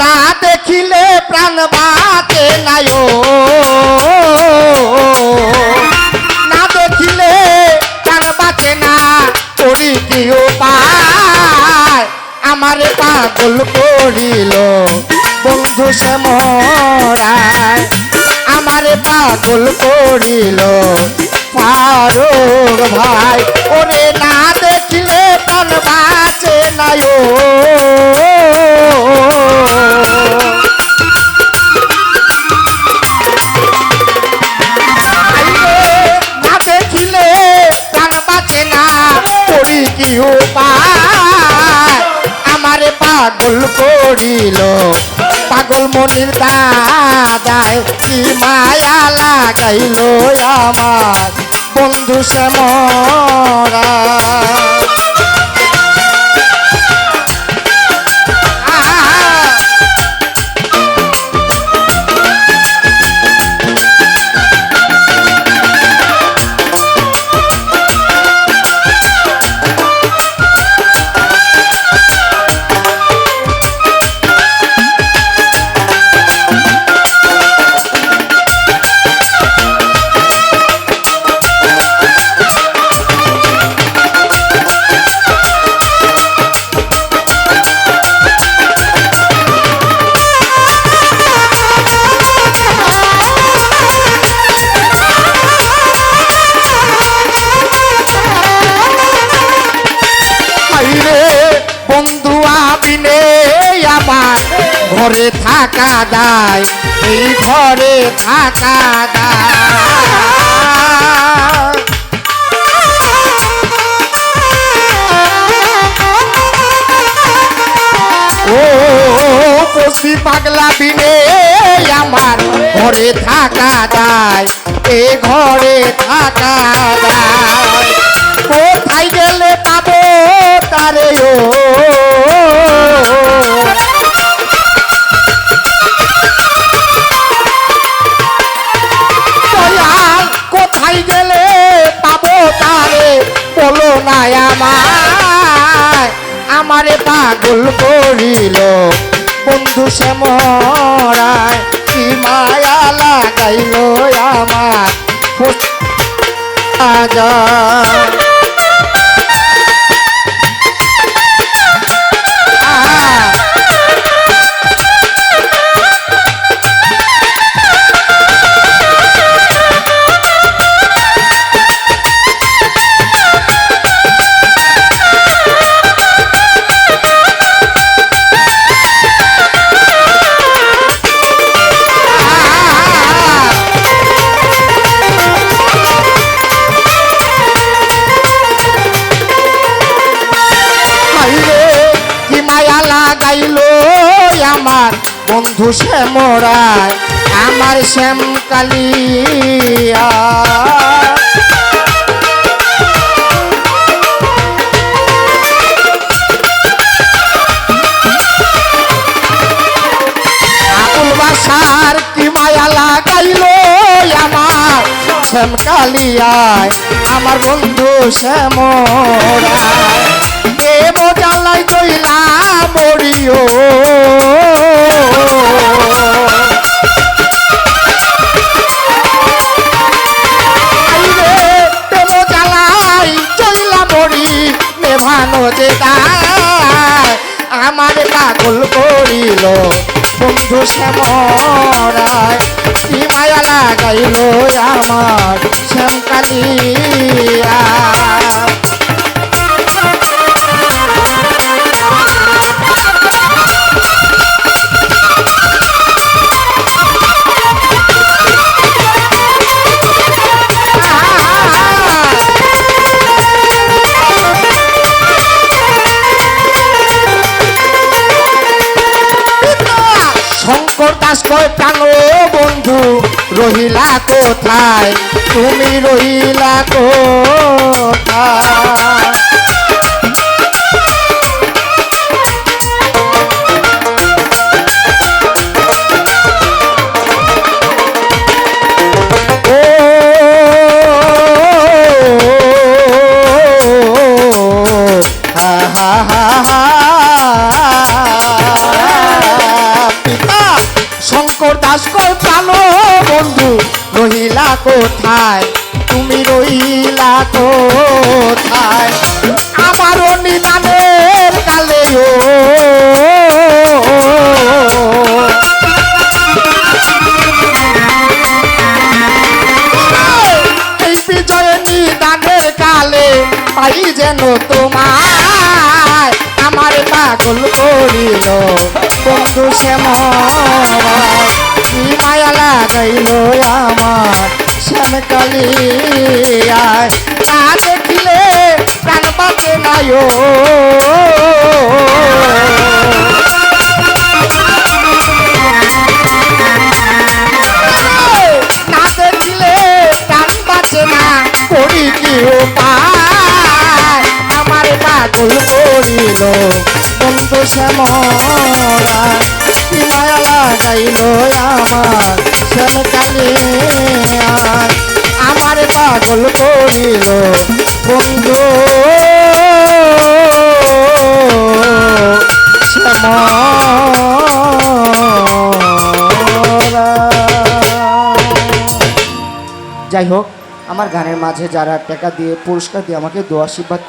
না দেখিলে প্রাণ বাঁচে নাই না দেখিলে প্রাণ বাঁচে না করি কি উপায় আমারে পাগল করিল বন্ধু সে মরায়। আমারে পাগল করিল ফারুক ভাই। ওরে না দেখিলে প্রাণ বাঁচে নাই ও। পাগল করিল। পাগল মনির দাদায় কি মায়া লাগাইল আমার বন্ধু শ্যামরা ঘরে থাকা দায়, এই ঘরে থাকা দায়। ও বসি পাগলা বিনে আমার ঘরে থাকা দায়, এ ঘরে থাকা দায়। কোথায় গেলে পাবো তারে ও বলো না আমায়। আমারে পাগল করিল। বন্ধু সে মরায় কি মায়া লাগাইল আমার কি মায়া লাগাইল আমার। বন্ধু শ্যামরায় আমার শ্যাম কালিয়া। বাসার কি মায়া লাগাইল আমার শ্যাম কালিয়ায়, আমার বন্ধু শ্যামরায় মরিও। জ্বালাই চইলা মরি, নেভানো যে তাই, আমার পাগল করিল। বন্ধু শ্যামরায় কি মায়া লাগাইল আমার শ্যামকালিয়া। রহিলা কোথায় তুমি রহিলা কোথায় ও আয় তুমি রইলা কোথায়? আমারও নিদানের কালে ও। এই বিজয় নিদানের কালে পাই যেন তোমায়। আমার পাগল করিল, বন্ধু শ্যাম মায়া লাগাইল আমার? শ্যাম কালিয়ায় না দেখিলে প্রাণ বাঁচে নাই ও না দেখিলে প্রাণ বাঁচে না। করি কি উপায় আমার পাগল করিল। বন্ধু শ্যামরা লাগাইল আমার শ্যাম কালে আমার পাগল করিল বন্ধু। যাই হোক আমার গানের মাঝে যারা টাকা দিয়ে পুরস্কার দিয়ে আমাকে দোয়া আশীর্বাদ